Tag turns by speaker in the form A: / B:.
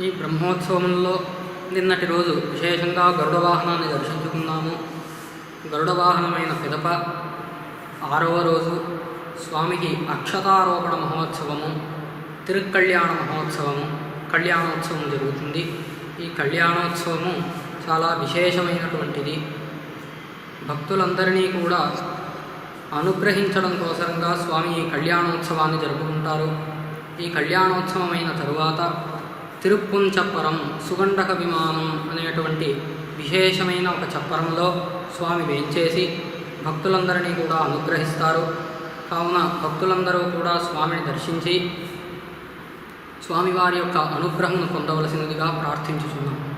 A: ఈ బ్రహ్మోత్సవంలో నిన్నటి రోజు విశేషంగా గరుడ వాహనాన్ని దర్శించుకున్నాము. గరుడ వాహనమైన పిదప ఆరవ రోజు స్వామికి అక్షతారోపణ మహోత్సవము తిరుక్కళ్యాణ మహోత్సవము కళ్యాణోత్సవం జరుగుతుంది. ఈ కళ్యాణోత్సవము చాలా విశేషమైనటువంటిది. భక్తులందరినీ కూడా అనుగ్రహించడం కోసరంగా స్వామి ఈ కళ్యాణోత్సవాన్ని జరుపుకుంటారు. ఈ కళ్యాణోత్సవం అయిన తరువాత తిరుప్పుంచప్పరం సుగండక విమానం అనేటువంటి విశేషమైన ఒక చప్పరంలో స్వామి వేంచేసి భక్తులందరినీ కూడా అనుగ్రహిస్తారు. కావున భక్తులందరూ కూడా స్వామిని దర్శించి స్వామివారి యొక్క అనుగ్రహం పొందవలసినదిగా ప్రార్థించుచున్నాం.